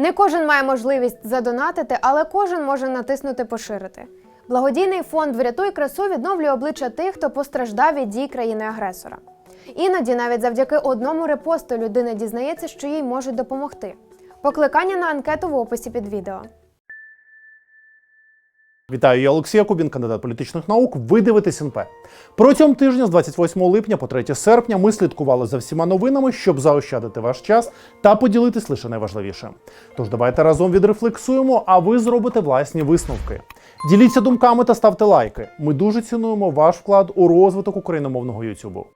Не кожен має можливість задонатити, але кожен може натиснути поширити. Благодійний фонд Врятуй красу відновлює обличчя тих, хто постраждав від дій країни-агресора. Іноді навіть завдяки одному репосту людина дізнається, що їй можуть допомогти. Покликання на анкету в описі під відео. Вітаю, я Олексій Якубін, кандидат політичних наук. Ви дивитесь НП. Протягом тижня з 28 липня по 3 серпня ми слідкували за всіма новинами, щоб заощадити ваш час та поділитись лише найважливіше. Тож давайте разом відрефлексуємо, а ви зробите власні висновки. Діліться думками та ставте лайки. Ми дуже цінуємо ваш вклад у розвиток україномовного Ютубу.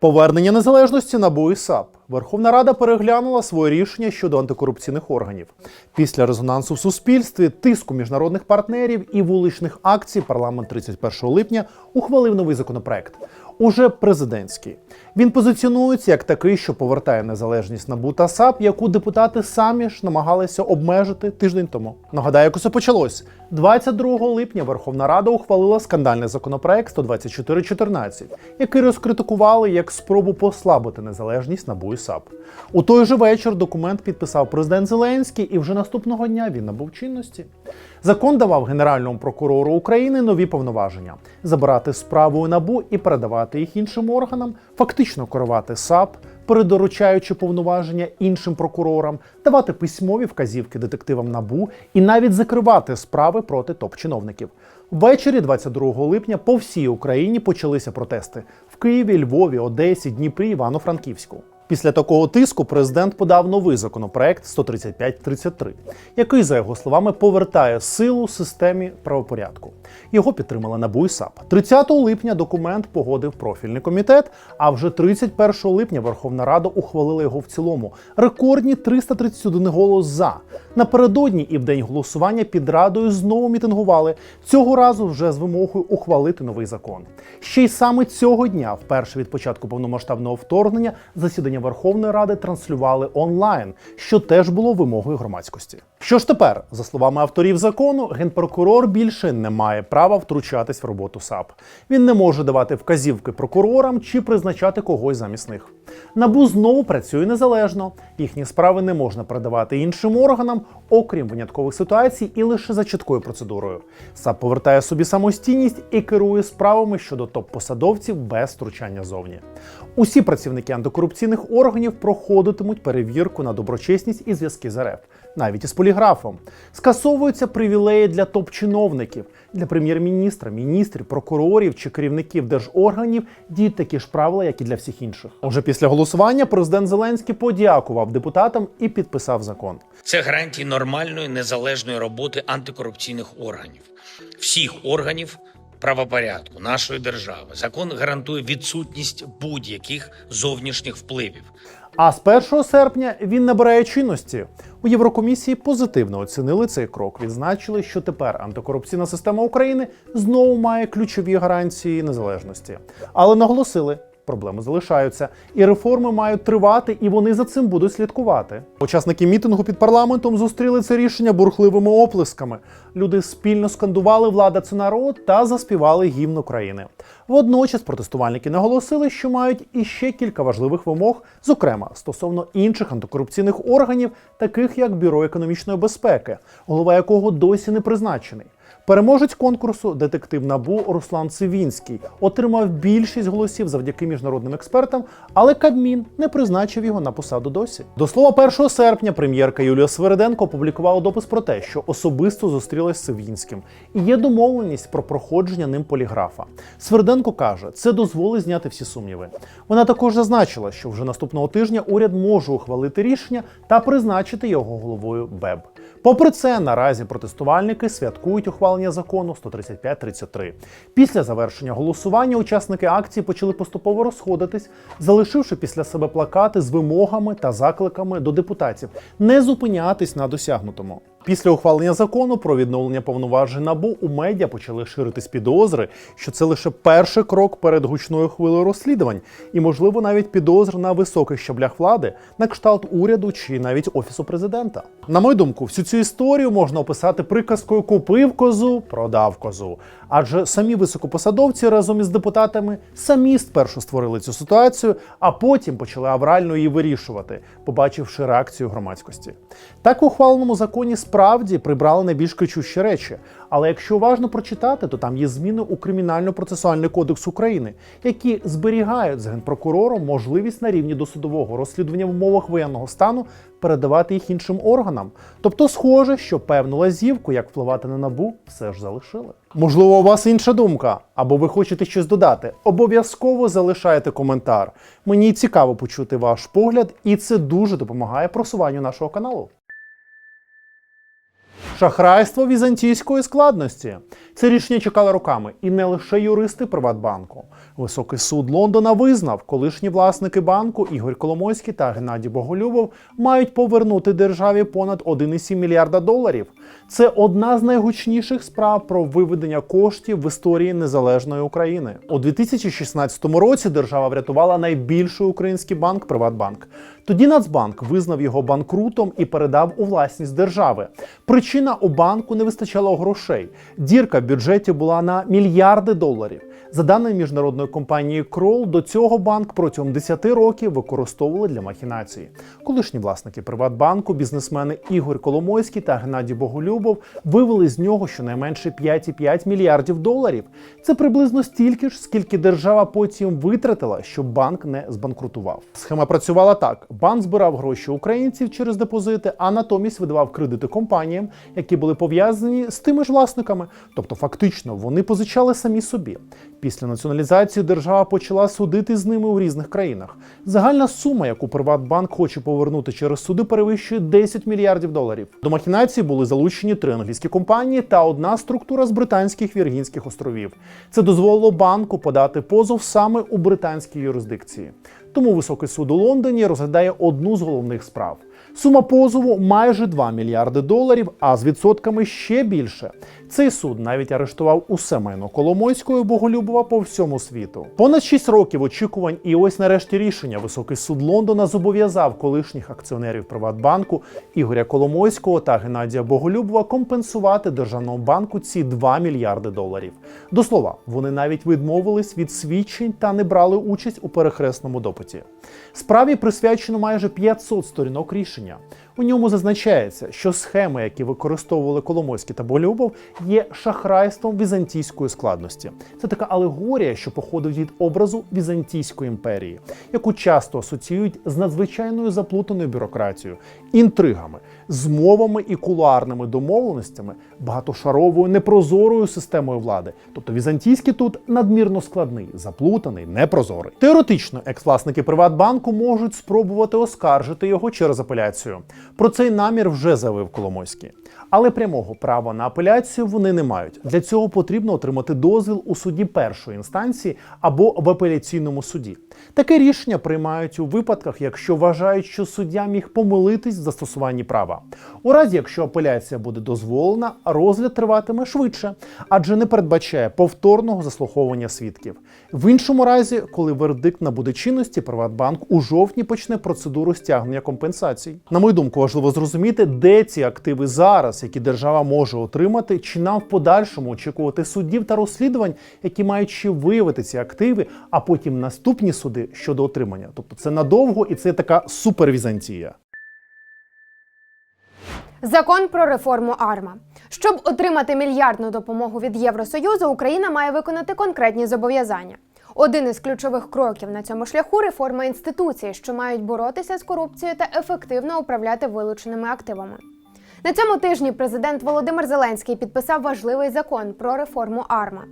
Повернення незалежності НАБУ і САП. Верховна Рада переглянула своє рішення щодо антикорупційних органів. Після резонансу в суспільстві, тиску міжнародних партнерів і вуличних акцій парламент 31 липня ухвалив новий законопроект. Уже президентський. Він позиціонується як такий, що повертає незалежність НАБУ та САП, яку депутати самі ж намагалися обмежити тиждень тому. Нагадаю, як усе почалось. 22 липня Верховна Рада ухвалила скандальний законопроект 124.14, який розкритикували як спробу послабити незалежність НАБУ і САП. У той же вечір документ підписав президент Зеленський, і вже наступного дня він набув чинності. Закон давав Генеральному прокурору України нові повноваження: забирати справу у НАБУ і передавати їх іншим органам, фактично керувати САП, передоручаючи повноваження іншим прокурорам, давати письмові вказівки детективам НАБУ і навіть закривати справи проти топ-чиновників. Ввечері 22 липня по всій Україні почалися протести в Києві, Львові, Одесі, Дніпрі, Івано-Франківську. Після такого тиску президент подав новий законопроект 135-33, який, за його словами, повертає силу системі правопорядку. Його підтримала НАБУ і САП. 30 липня документ погодив профільний комітет. А вже 31 липня Верховна Рада ухвалила його в цілому. Рекордні 331 голос за. Напередодні і в день голосування під радою знову мітингували. Цього разу вже з вимогою ухвалити новий закон. Ще й саме цього дня, вперше від початку повномасштабного вторгнення, засідання Верховної Ради транслювали онлайн, що теж було вимогою громадськості. Що ж тепер, за словами авторів закону, генпрокурор більше не має права втручатись в роботу САП. Він не може давати вказівки прокурорам чи призначати когось замість них. Набу знову працює незалежно. Їхні справи не можна передавати іншим органам, окрім виняткових ситуацій, і лише за чіткою процедурою. САП повертає собі самостійність і керує справами щодо топ-посадовців без втручання зовні. Усі працівники антикорупційних органів проходитимуть перевірку на доброчесність і зв'язки з РФ, навіть із поліграфом. Скасовуються привілеї для топ-чиновників, для прем'єр-міністра, міністрів, прокурорів чи керівників держорганів діють такі ж правила, як і для всіх інших. Уже після голосування президент Зеленський подякував депутатам і підписав закон. Це гарантії нормальної незалежної роботи антикорупційних органів, всіх органів правопорядку нашої держави. Закон гарантує відсутність будь-яких зовнішніх впливів. А з 1 серпня він набирає чинності. У Єврокомісії позитивно оцінили цей крок. Відзначили, що тепер антикорупційна система України знову має ключові гарантії незалежності. Але наголосили. Проблеми залишаються, і реформи мають тривати, і вони за цим будуть слідкувати. Учасники мітингу під парламентом зустріли це рішення бурхливими оплесками. Люди спільно скандували влада це народ та заспівали гімн України. Водночас протестувальники наголосили, що мають іще кілька важливих вимог, зокрема стосовно інших антикорупційних органів, таких як Бюро економічної безпеки, голова якого досі не призначений. Переможець конкурсу, детектив Набу Руслан Цивінський, отримав більшість голосів завдяки міжнародним експертам, але Кабмін не призначив його на посаду досі. До слова, 1 серпня прем'єрка Юлія Свериденко опублікувала допис про те, що особисто зустрілась з Цивінським, і є домовленість про проходження ним поліграфа. Свериденко каже, це дозволить зняти всі сумніви. Вона також зазначила, що вже наступного тижня уряд може ухвалити рішення та призначити його головою БЕБ. Попри це, наразі протестувальники святкують ухвалення закону 135-33. Після завершення голосування учасники акції почали поступово розходитись, залишивши після себе плакати з вимогами та закликами до депутатів не зупинятись на досягнутому. Після ухвалення закону про відновлення повноважень набу у медіа почали ширитись підозри, що це лише перший крок перед гучною хвилею розслідувань, і, можливо, навіть підозр на високих щаблях влади, на кшталт уряду чи навіть офісу президента. На мою думку, всю цю історію можна описати приказкою купив козу, продав козу. Адже самі високопосадовці разом із депутатами самі спершу створили цю ситуацію, а потім почали аврально її вирішувати, побачивши реакцію громадськості. Так в ухваленому законі справді прибрали найбільш кричущі речі. Але якщо уважно прочитати, то там є зміни у кримінально-процесуальний кодекс України, які зберігають з генпрокурором можливість на рівні досудового розслідування в умовах воєнного стану передавати їх іншим органам. Тобто, схоже, що певну лазівку, як впливати на набу, все ж залишили. Можливо, у вас інша думка, або ви хочете щось додати. Обов'язково залишайте коментар. Мені цікаво почути ваш погляд, і це дуже допомагає просуванню нашого каналу. Шахрайство візантійської складності. Це рішення чекали роками, і не лише юристи Приватбанку. Високий суд Лондона визнав, колишні власники банку Ігор Коломойський та Геннадій Боголюбов мають повернути державі понад 1,7 мільярда доларів. Це одна з найгучніших справ про виведення коштів в історії незалежної України. У 2016 році держава врятувала найбільший український банк Приватбанк. Тоді Нацбанк визнав його банкрутом і передав у власність держави. Причина у банку не вистачало грошей. Дірка в бюджеті була на мільярди доларів. За даними міжнародної компанії Kroll, до цього банк протягом 10 років використовували для махінації. Колишні власники Приватбанку, бізнесмени Ігор Коломойський та Геннадій Боголюбов вивели з нього щонайменше 5,5 мільярдів доларів. Це приблизно стільки ж, скільки держава потім витратила, щоб банк не збанкрутував. Схема працювала так: банк збирав гроші українців через депозити, а натомість видавав кредити компаніям, які були пов'язані з тими ж власниками. Тобто, фактично, вони позичали самі собі. Після націоналізації держава почала судити з ними у різних країнах. Загальна сума, яку Приватбанк хоче повернути через суди, перевищує 10 мільярдів доларів. До махінації були залучені три англійські компанії та одна структура з британських Віргінських островів. Це дозволило банку подати позов саме у британській юрисдикції. Тому високий суд у Лондоні розглядає одну з головних справ. Сума позову майже 2 мільярди доларів, а з відсотками ще більше. Цей суд навіть арештував усе майно Коломойського і Боголюбова по всьому світу. Понад 6 років очікувань, і ось нарешті рішення. Високий суд Лондона зобов'язав колишніх акціонерів Приватбанку Ігоря Коломойського та Геннадія Боголюбова компенсувати державному банку ці 2 мільярди доларів. До слова, вони навіть відмовились від свідчень та не брали участь у перехресному допиті. Справі присвячено майже 500 сторінок рішення. У ньому зазначається, що схеми, які використовували Коломойський та Болюбов, є шахрайством візантійської складності. Це така алегорія, що походить від образу Візантійської імперії, яку часто асоціюють з надзвичайною заплутаною бюрократією, інтригами, змовами і кулуарними домовленостями, багатошаровою непрозорою системою влади. Тобто візантійський тут надмірно складний, заплутаний, непрозорий. Теоретично, екс-власники Приватбанку можуть спробувати оскаржити його через апеляцію. Про цей намір вже заявив Коломойський. Але прямого права на апеляцію вони не мають. Для цього потрібно отримати дозвіл у суді першої інстанції або в апеляційному суді. Таке рішення приймають у випадках, якщо вважають, що суддя міг помилитись в застосуванні права. У разі, якщо апеляція буде дозволена, розгляд триватиме швидше, адже не передбачає повторного заслуховування свідків. В іншому разі, коли вердикт набуде чинності, Приватбанк у жовтні почне процедуру стягнення компенсацій. На мою думку, важливо зрозуміти, де ці активи зараз, які держава може отримати, чи нам в подальшому очікувати суддів та розслідувань, які мають ще виявити ці активи, а потім наступні суди щодо отримання. Тобто це надовго і це така супервізантія. Закон про реформу АРМА. Щоб отримати мільярдну допомогу від Євросоюзу, Україна має виконати конкретні зобов'язання. Один із ключових кроків на цьому шляху реформа інституцій, що мають боротися з корупцією та ефективно управляти вилученими активами. На цьому тижні президент Володимир Зеленський підписав важливий закон про реформу АРМА.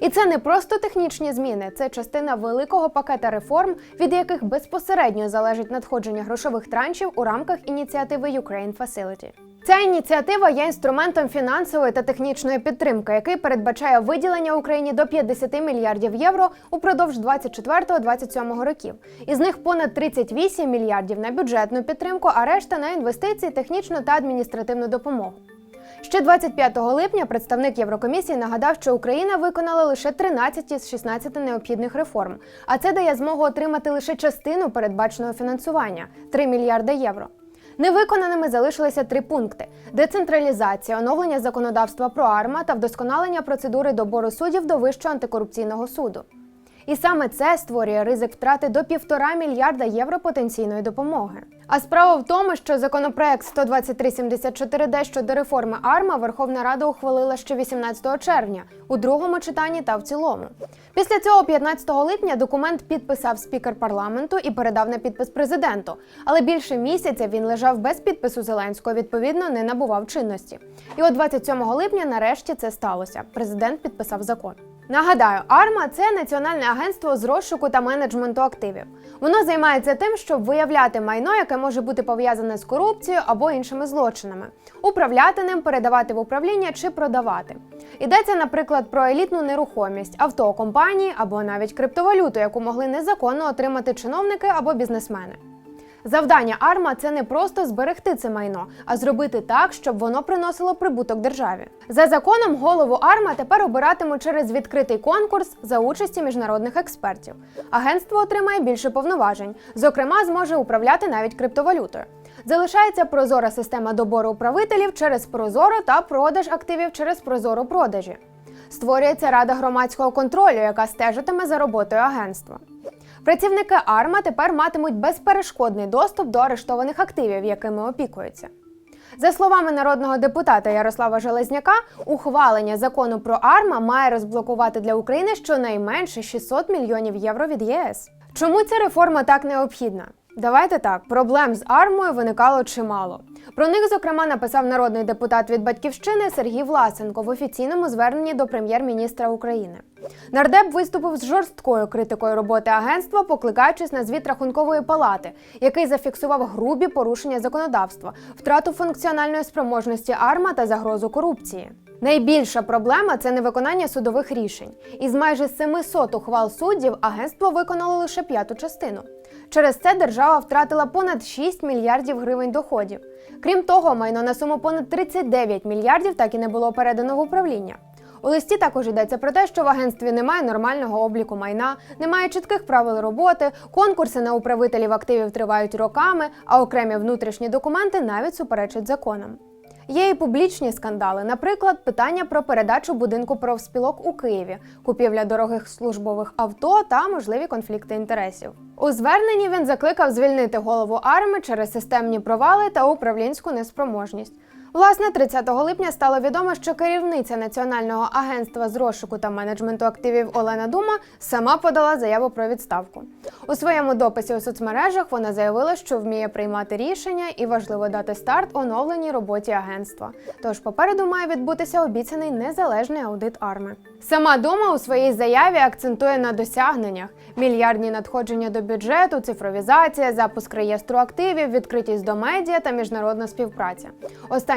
І це не просто технічні зміни, це частина великого пакета реформ, від яких безпосередньо залежить надходження грошових траншів у рамках ініціативи Ukraine Facility. Ця ініціатива є інструментом фінансової та технічної підтримки, який передбачає виділення Україні до 50 мільярдів євро упродовж 24-27 років. Із них понад 38 мільярдів на бюджетну підтримку, а решта на інвестиції, технічну та адміністративну допомогу. Ще 25 липня представник Єврокомісії нагадав, що Україна виконала лише 13 із 16 необхідних реформ, а це дає змогу отримати лише частину передбаченого фінансування 3 мільярди євро. Невиконаними залишилися три пункти: децентралізація, оновлення законодавства про АРМА та вдосконалення процедури добору суддів до Вищого антикорупційного суду. І саме це створює ризик втрати до півтора мільярда євро потенційної допомоги. А справа в тому, що законопроект 12374Д щодо реформи АРМА Верховна Рада ухвалила ще 18 червня у другому читанні та в цілому. Після цього, 15 липня, документ підписав спікер парламенту і передав на підпис президенту. Але більше місяця він лежав без підпису Зеленського, відповідно, не набував чинності. І от 27 липня нарешті це сталося. Президент підписав закон. Нагадаю, АРМА це національне агентство з розшуку та менеджменту активів. Воно займається тим, щоб виявляти майно, яке може бути пов'язане з корупцією або іншими злочинами, управляти ним, передавати в управління чи продавати. Йдеться, наприклад, про елітну нерухомість, авто компанії або навіть криптовалюту, яку могли незаконно отримати чиновники або бізнесмени. Завдання АРМА це не просто зберегти це майно, а зробити так, щоб воно приносило прибуток державі. За законом голову АРМА тепер обиратимуть через відкритий конкурс за участі міжнародних експертів. Агентство отримає більше повноважень, зокрема, зможе управляти навіть криптовалютою. Залишається прозора система добору управителів через Прозоро та продаж активів через Прозоро продажі. Створюється рада громадського контролю, яка стежитиме за роботою агентства. Працівники АРМА тепер матимуть безперешкодний доступ до арештованих активів, якими опікуються. За словами народного депутата Ярослава Железняка, ухвалення закону про АРМА має розблокувати для України щонайменше 600 мільйонів євро від ЄС. Чому ця реформа так необхідна? Давайте так, проблем з армою виникало чимало. Про них, зокрема, написав народний депутат від батьківщини Сергій Власенко в офіційному зверненні до прем'єр-міністра України. Нардеп виступив з жорсткою критикою роботи агентства, покликаючись на звіт рахункової палати, який зафіксував грубі порушення законодавства, втрату функціональної спроможності АРМА та загрозу корупції. Найбільша проблема це невиконання судових рішень. Із майже 700 ухвал суддів агентство виконало лише п'яту частину. Через це держава втратила понад 6 мільярдів гривень доходів. Крім того, майно на суму понад 39 мільярдів так і не було передано в управління. У листі також йдеться про те, що в агентстві немає нормального обліку майна, немає чітких правил роботи, конкурси на управителів активів тривають роками, а окремі внутрішні документи навіть суперечать законам. Є і публічні скандали, наприклад, питання про передачу будинку профспілок у Києві, купівля дорогих службових авто та можливі конфлікти інтересів. У зверненні він закликав звільнити голову арми через системні провали та управлінську неспроможність. Власне, 30 липня стало відомо, що керівниця Національного агентства з розшуку та менеджменту активів Олена Дума сама подала заяву про відставку. У своєму дописі у соцмережах вона заявила, що вміє приймати рішення і важливо дати старт оновленій роботі агентства. Тож попереду має відбутися обіцяний незалежний аудит арми. Сама Дума у своїй заяві акцентує на досягненнях: мільярдні надходження до бюджету, цифровізація, запуск реєстру активів, відкритість до медіа та міжнародна співпраця.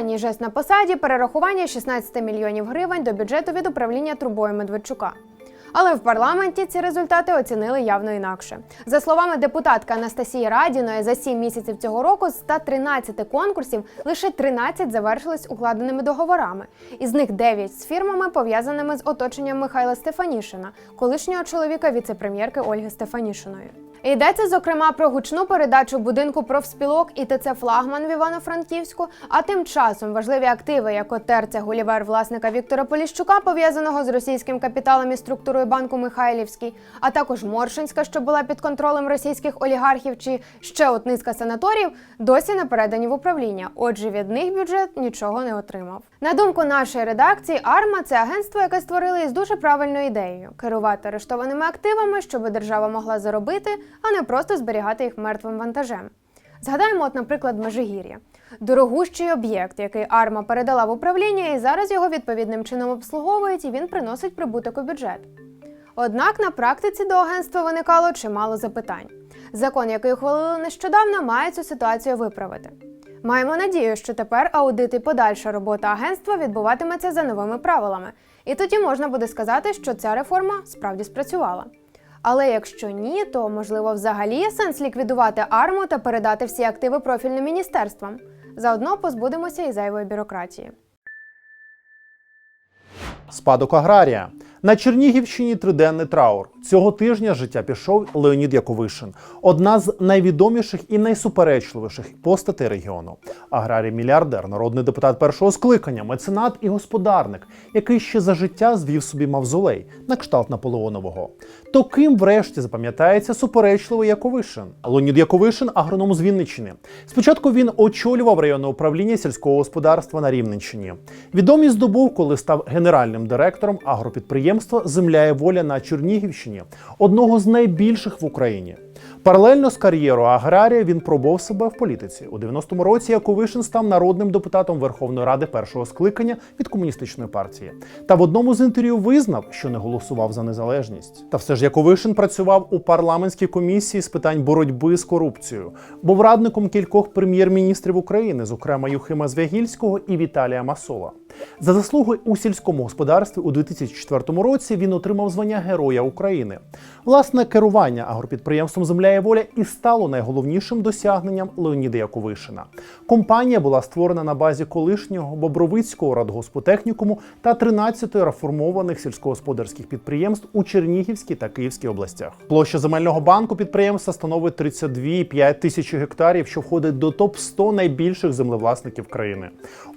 Останній жест на посаді перерахування 16 мільйонів гривень до бюджету від управління трубою Медведчука. Але в парламенті ці результати оцінили явно інакше. За словами депутатки Анастасії Радіної, за 7 місяців цього року з 113 конкурсів лише 13 завершились укладеними договорами. Із них 9 з фірмами, пов'язаними з оточенням Михайла Стефанішина, колишнього чоловіка віце-прем'єрки Ольги Стефанішиної. Йдеться зокрема про гучну передачу будинку профспілок і ТЦ Флагман в Івано-Франківську. А тим часом важливі активи, як Отерця Гулівер власника Віктора Поліщука, пов'язаного з російським капіталом і структурою банку Михайлівський, а також Моршинська, що була під контролем російських олігархів, чи ще от низка санаторіїв, досі не передані в управління. Отже, від них бюджет нічого не отримав. На думку нашої редакції, Арма це агентство, яке створили із дуже правильною ідеєю керувати арештованими активами, щоб держава могла заробити, а не просто зберігати їх мертвим вантажем. Згадаємо, от, наприклад, Межигір'я. Дорогущий об'єкт, який Арма передала в управління, і зараз його відповідним чином обслуговують, і він приносить прибуток у бюджет. Однак на практиці до агентства виникало чимало запитань. Закон, який ухвалили нещодавно, має цю ситуацію виправити. Маємо надію, що тепер аудит і подальша робота агентства відбуватиметься за новими правилами, і тоді можна буде сказати, що ця реформа справді спрацювала. Але якщо ні, то можливо взагалі є сенс ліквідувати арму та передати всі активи профільним міністерствам. Заодно позбудемося і зайвої бюрократії. Спадок аграрія. На Чернігівщині триденний траур. Цього тижня життя пішов Леонід Яковишин, одна з найвідоміших і найсуперечливіших постатей регіону. Аграрій мільярдер, народний депутат першого скликання, меценат і господарник, який ще за життя звів собі мавзолей на кшталт Наполеонового. То ким врешті запам'ятається суперечливий Яковишин? Леонід Яковишин агроном з Вінниччини. Спочатку він очолював районне управління сільського господарства на Рівненщині. Відомість здобув, коли став генеральним директором агропідприємства Земля і воля на Чернігівщині, одного з найбільших в Україні. Паралельно з кар'єрою аграрія він пробував себе в політиці. У 90-му році Яковишин став народним депутатом Верховної Ради першого скликання від комуністичної партії. Та в одному з інтерв'ю визнав, що не голосував за незалежність. Та все ж Яковишин працював у парламентській комісії з питань боротьби з корупцією, був радником кількох прем'єр-міністрів України, зокрема Юхима Звягільського і Віталія Масова. За заслуги у сільському господарстві у 2004 році він отримав звання Героя України. Власне керування агропідприємством Земля і воля і стало найголовнішим досягненням Леоніда Яковишина. Компанія була створена на базі колишнього Бобровицького радгоспотехнікуму та 13 реформованих сільськогосподарських підприємств у Чернігівській та Київській областях. Площа земельного банку підприємства становить 32,5 тисячі гектарів, що входить до топ 100 найбільших землевласників країни.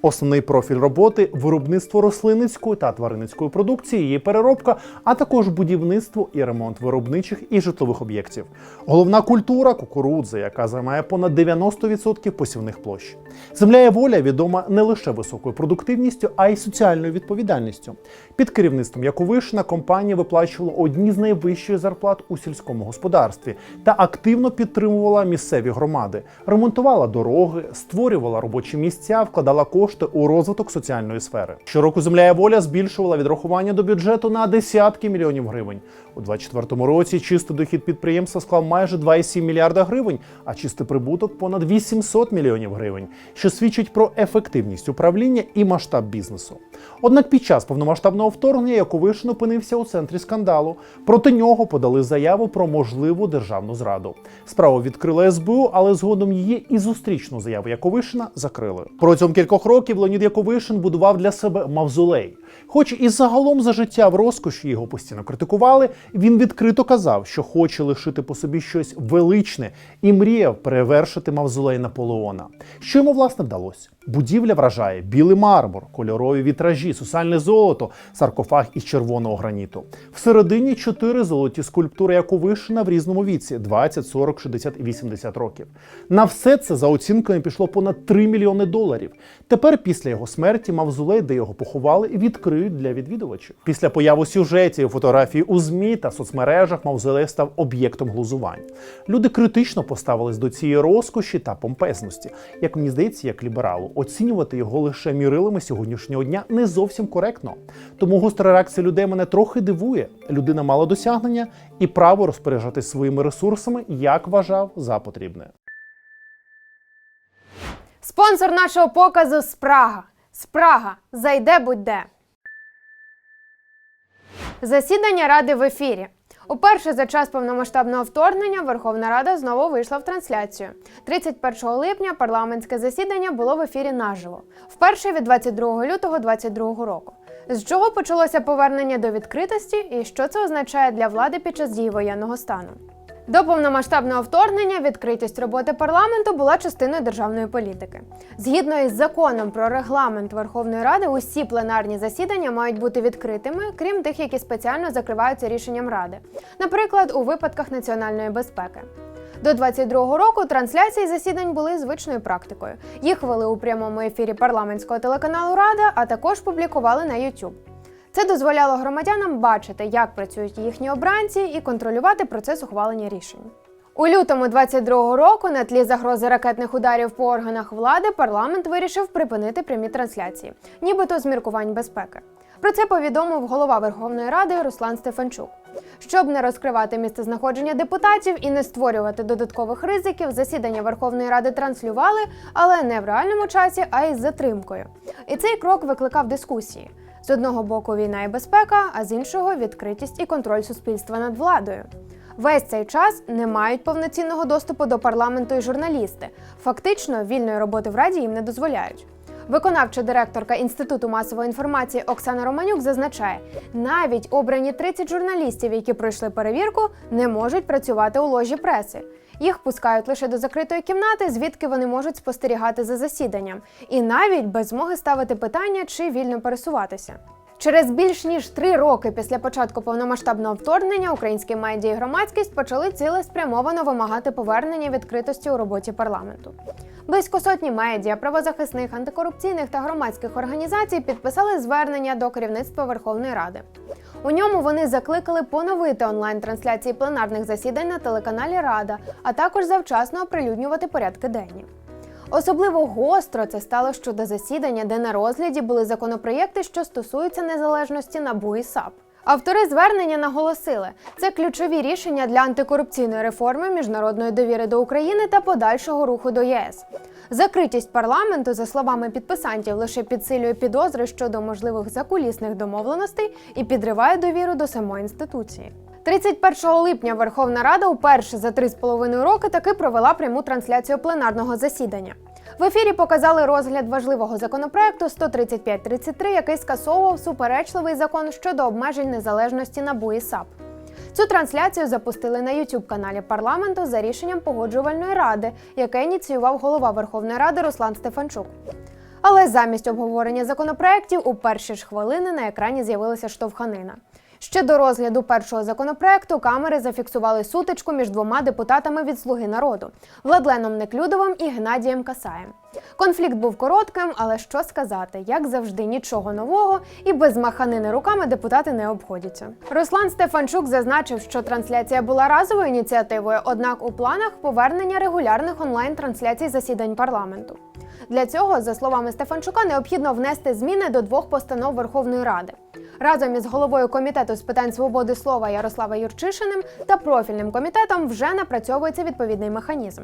Основний профіль роботи виробництво рослинницької та тваринницької продукції, її переробка, а також будівництво і ремонт виробничих і житлових об'єктів. Головна культура кукурудза, яка займає понад 90% посівних площ. Земля воля відома не лише високою продуктивністю, а й соціальною відповідальністю. Під керівництвом Яковишина компанія виплачувала одні з найвищих зарплат у сільському господарстві та активно підтримувала місцеві громади, ремонтувала дороги, створювала робочі місця, вкладала кошти у розвиток соціальної сфери. Щороку земля і воля збільшувала відрахування до бюджету на десятки мільйонів гривень. У 2024 році чистий дохід підприємства склав майже 2,7 мільярда гривень, а чистий прибуток понад 800 мільйонів гривень, що свідчить про ефективність управління і масштаб бізнесу. Однак під час повномасштабного вторгнення Яковишин опинився у центрі скандалу. Проти нього подали заяву про можливу державну зраду. Справу відкрили СБУ, але згодом її і зустрічну заяву Яковишина закрили. Протягом кількох років Леонід Яковишин будував для себе мавзолей. Хоч і загалом за життя в розкоші його постійно критикували, він відкрито казав, що хоче лишити по собі щось величне і мріяв перевершити мавзолей Наполеона. Що йому власне вдалося? Будівля вражає білий мармур, кольорові вітражі, сусальне золото, саркофаг із червоного граніту. Всередині чотири золоті скульптури Яковишина в різному віці 20, 40, 60 і 80 років. На все це за оцінками пішло понад 3 мільйони доларів. Тепер, після його смерті, мавзолей, де його поховали, відкриють для відвідувачів. Після появи сюжетів, фотографій у ЗМІ та соцмережах мавзолей став об'єктом глузувань. Люди критично поставились до цієї розкоші та помпезності. Як мені здається, як лібералу, оцінювати його лише мірилами сьогоднішнього дня не зовсім коректно. Тому гостра реакція людей мене трохи дивує. Людина мала досягнення і право розпоряджатись своїми ресурсами, як вважав за потрібне. Спонсор нашого показу Спрага. Спрага. Зайде будь-де. Засідання Ради в ефірі. Уперше за час повномасштабного вторгнення Верховна Рада знову вийшла в трансляцію. 31 липня парламентське засідання було в ефірі наживо. Вперше від 22 лютого 2022 року. З чого почалося повернення до відкритості і що це означає для влади під час дії воєнного стану? До повномасштабного вторгнення відкритість роботи парламенту була частиною державної політики. Згідно із законом про регламент Верховної Ради, усі пленарні засідання мають бути відкритими, крім тих, які спеціально закриваються рішенням Ради, наприклад, у випадках національної безпеки. До 22-го року трансляції засідань були звичною практикою. Їх вели у прямому ефірі парламентського телеканалу Рада, а також публікували на YouTube. Це дозволяло громадянам бачити, як працюють їхні обранці, і контролювати процес ухвалення рішень. У лютому 22-го року на тлі загрози ракетних ударів по органах влади парламент вирішив припинити прямі трансляції, нібито з міркувань безпеки. Про це повідомив голова Верховної Ради Руслан Стефанчук. Щоб не розкривати місцезнаходження депутатів і не створювати додаткових ризиків, засідання Верховної Ради транслювали, але не в реальному часі, а із затримкою. І цей крок викликав дискусії. З одного боку війна і безпека, а з іншого відкритість і контроль суспільства над владою. Весь цей час не мають повноцінного доступу до парламенту і журналісти. Фактично, вільної роботи в раді їм не дозволяють. Виконавча директорка Інституту масової інформації Оксана Романюк зазначає, навіть обрані 30 журналістів, які пройшли перевірку, не можуть працювати у ложі преси. Їх пускають лише до закритої кімнати, звідки вони можуть спостерігати за засіданням, і навіть без змоги ставити питання чи вільно пересуватися. Через більш ніж три роки після початку повномасштабного вторгнення українські медіа і громадськість почали цілеспрямовано вимагати повернення відкритості у роботі парламенту. Близько сотні медіа, правозахисних, антикорупційних та громадських організацій підписали звернення до керівництва Верховної Ради. У ньому вони закликали поновити онлайн-трансляції пленарних засідань на телеканалі Рада, а також завчасно оприлюднювати порядки денні. Особливо гостро це стало щодо засідання, де на розгляді були законопроєкти, що стосуються незалежності НАБУ і САП. Автори звернення наголосили, це ключові рішення для антикорупційної реформи, міжнародної довіри до України та подальшого руху до єС. Закритість парламенту, за словами підписантів, лише підсилює підозри щодо можливих закулісних домовленостей і підриває довіру до самої інституції. 31 липня Верховна Рада уперше за три з половиною роки таки провела пряму трансляцію пленарного засідання. В ефірі показали розгляд важливого законопроекту 13533, який скасовував суперечливий закон щодо обмежень незалежності НАБУ і САП. Цю трансляцію запустили на youtube каналі парламенту за рішенням погоджувальної ради, яке ініціював голова Верховної Ради Руслан Стефанчук. Але замість обговорення законопроєктів у перші ж хвилини на екрані з'явилася штовханина. Ще до розгляду першого законопроекту камери зафіксували сутичку між двома депутатами від Слуги народу Владленом Неклюдовим і Геннадієм Касаєм. Конфлікт був коротким, але що сказати, як завжди, нічого нового і без маханини руками депутати не обходяться. Руслан Стефанчук зазначив, що трансляція була разовою ініціативою, однак у планах повернення регулярних онлайн-трансляцій засідань парламенту. Для цього, за словами Стефанчука, необхідно внести зміни до двох постанов Верховної Ради. Разом із головою комітету з питань свободи слова Ярослава Юрчишиним та профільним комітетом вже напрацьовується відповідний механізм.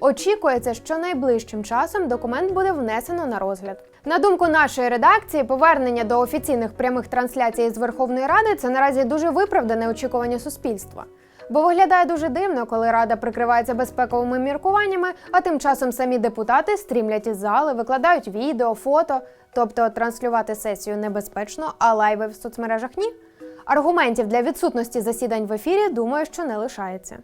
Очікується, що найближчим часом документ буде внесено на розгляд. На думку нашої редакції, повернення до офіційних прямих трансляцій з Верховної Ради це наразі дуже виправдане очікування суспільства. Бо виглядає дуже дивно, коли рада прикривається безпековими міркуваннями, а тим часом самі депутати стрімлять із зали, викладають відео, фото. Тобто транслювати сесію небезпечно, а лайви в соцмережах ні. Аргументів для відсутності засідань в ефірі, думаю, що не лишається.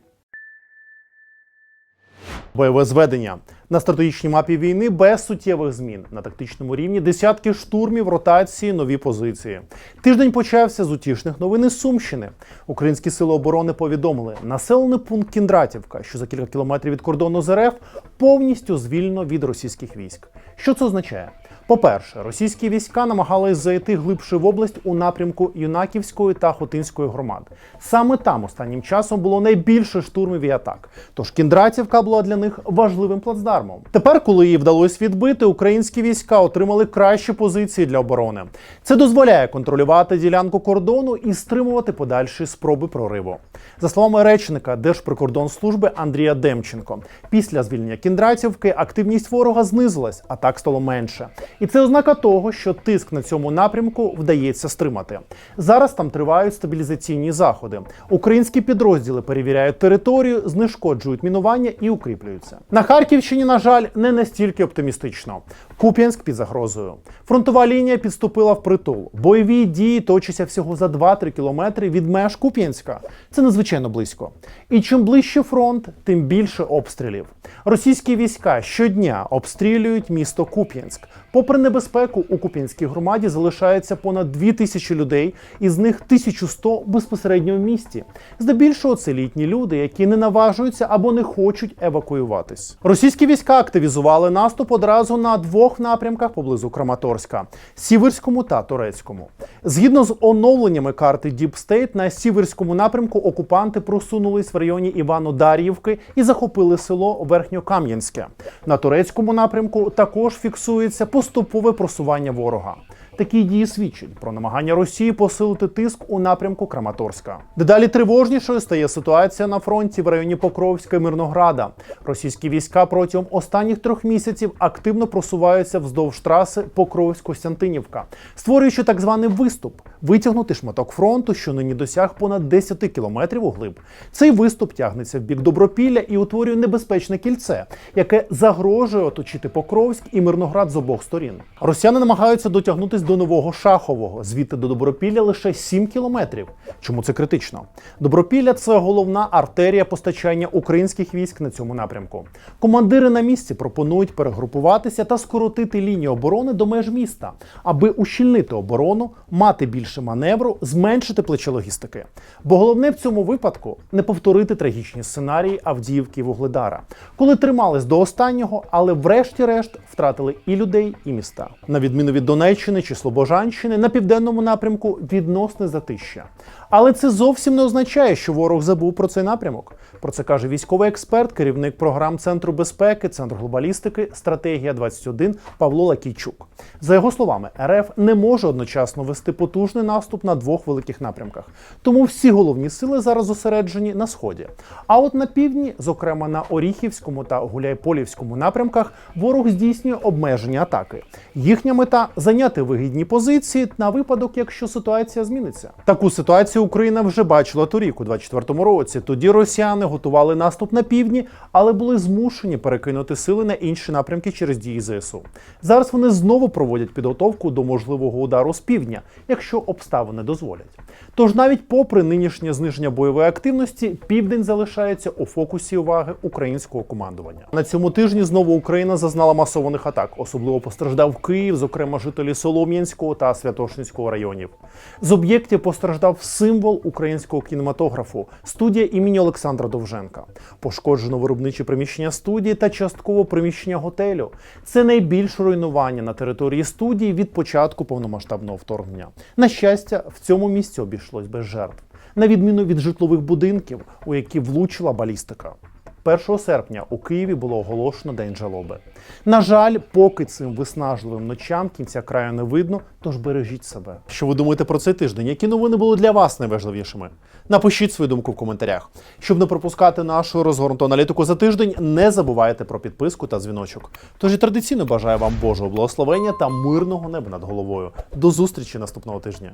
Бойове зведення на стратегічній мапі війни без суттєвих змін на тактичному рівні десятки штурмів, ротації, нові позиції. Тиждень почався з утішних новин із Сумщини. Українські сили оборони повідомили, населений пункт Кіндратівка, що за кілька кілометрів від кордону з РФ, повністю звільнено від російських військ. Що це означає? По-перше, російські війська намагались зайти глибше в область у напрямку Юнаківської та Хотинської громад. Саме там останнім часом було найбільше штурмів і атак. Тож Кіндратівка була для них важливим плацдармом. Тепер, коли її вдалося відбити, українські війська отримали кращі позиції для оборони. Це дозволяє контролювати ділянку кордону і стримувати подальші спроби прориву. За словами речника Держприкордонслужби Андрія Демченко, після звільнення Кіндратівки активність ворога знизилась, а так стало менше. І це ознака того, що тиск на цьому напрямку вдається стримати. Зараз там тривають стабілізаційні заходи. Українські підрозділи перевіряють територію, знешкоджують мінування і укріплюються. На Харківщині, на жаль, не настільки оптимістично. Куп'янськ під загрозою. Фронтова лінія підступила в притул. Бойові дії точаться всього за 2-3 кілометри від меж Куп'янська. Це надзвичайно близько. І чим ближче фронт, тим більше обстрілів. Російські війська щодня обстрілюють місто Куп'янськ. Попри небезпеку, у Куп'янській громаді залишається понад 2 тисячі людей, із них 1100 безпосередньо в місті. Здебільшого це літні люди, які не наважуються або не хочуть евакуюватись. Російські війська активізували наступ одразу на двох напрямках поблизу Краматорська Сіверському та Турецькому. Згідно з оновленнями карти State, на Сіверському напрямку окупанти просунулись в районі Івано-Дар'ївки і захопили село Верхньокам'янське. На турецькому напрямку також фіксується поступове просування ворога. Такі дії свідчать про намагання Росії посилити тиск у напрямку Краматорська. Дедалі тривожнішою стає ситуація на фронті в районі Покровська і Мирнограда. Російські війська протягом останніх трьох місяців активно просуваються вздовж траси Покровськ-Костянтинівка, створюючи так званий виступ витягнути шматок фронту, що нині досяг понад 10 кілометрів у глиб. Цей виступ тягнеться в бік Добропілля і утворює небезпечне кільце, яке загрожує оточити Покровськ і Мирноград з обох сторін. Росіяни намагаються дотягнутись до нового Шахового, звідти до Добропілля лише 7 кілометрів. Чому це критично? Добропілля це головна артерія постачання українських військ на цьому напрямку. Командири на місці пропонують перегрупуватися та скоротити лінію оборони до меж міста, аби ущільнити оборону, мати більше маневру, зменшити плече логістики. Бо головне в цьому випадку не повторити трагічні сценарії Авдіївки і Вугледара, коли тримались до останнього, але врешті-решт втратили і людей, і міста. На відміну від Донеччини чи Слобожанщини, на південному напрямку відносне затища. Але це зовсім не означає, що ворог забув про цей напрямок. Про це каже військовий експерт, керівник програм Центру безпеки, Центру глобалістики, стратегія 21 Павло Лакійчук. За його словами, РФ не може одночасно вести потужний наступ на двох великих напрямках. Тому всі головні сили зараз зосереджені на сході. А от на півдні, зокрема на Оріхівському та Гуляйполівському напрямках, ворог здійснює обмежені атаки. Їхня мета зайняти вигідні позиції на випадок, якщо ситуація зміниться. Таку ситуацію Україна вже бачила торік, у 24-му році. Тоді росіяни готували наступ на півдні, але були змушені перекинути сили на інші напрямки через дії ЗСУ. Зараз вони знову проводять підготовку до можливого удару з півдня, якщо обставини дозволять. Тож навіть попри нинішнє зниження бойової активності, південь залишається у фокусі уваги українського командування. На цьому тижні знову Україна зазнала масованих атак. Особливо постраждав Київ, зокрема жителі Солом'янського та Святошинського районів. З об'єктів постраждав символ українського кінематографу студія імені Олександра Довженка. Пошкоджено виробничі приміщення студії та частково приміщення готелю. Це найбільше руйнування на території студії від початку повномасштабного вторгнення. На щастя, в цьому місці обійшлось без жертв, на відміну від житлових будинків, у які влучила балістика. 1 серпня у Києві було оголошено день жалоби. На жаль, поки цим виснажливим ночам кінця краю не видно, тож бережіть себе. Що ви думаєте про цей тиждень? Які новини були для вас найважливішими? Напишіть свою думку в коментарях. Щоб не пропускати нашу розгорнуту аналітику за тиждень, не забувайте про підписку та дзвіночок. Тож і традиційно бажаю вам Божого благословення та мирного неба над головою. До зустрічі наступного тижня.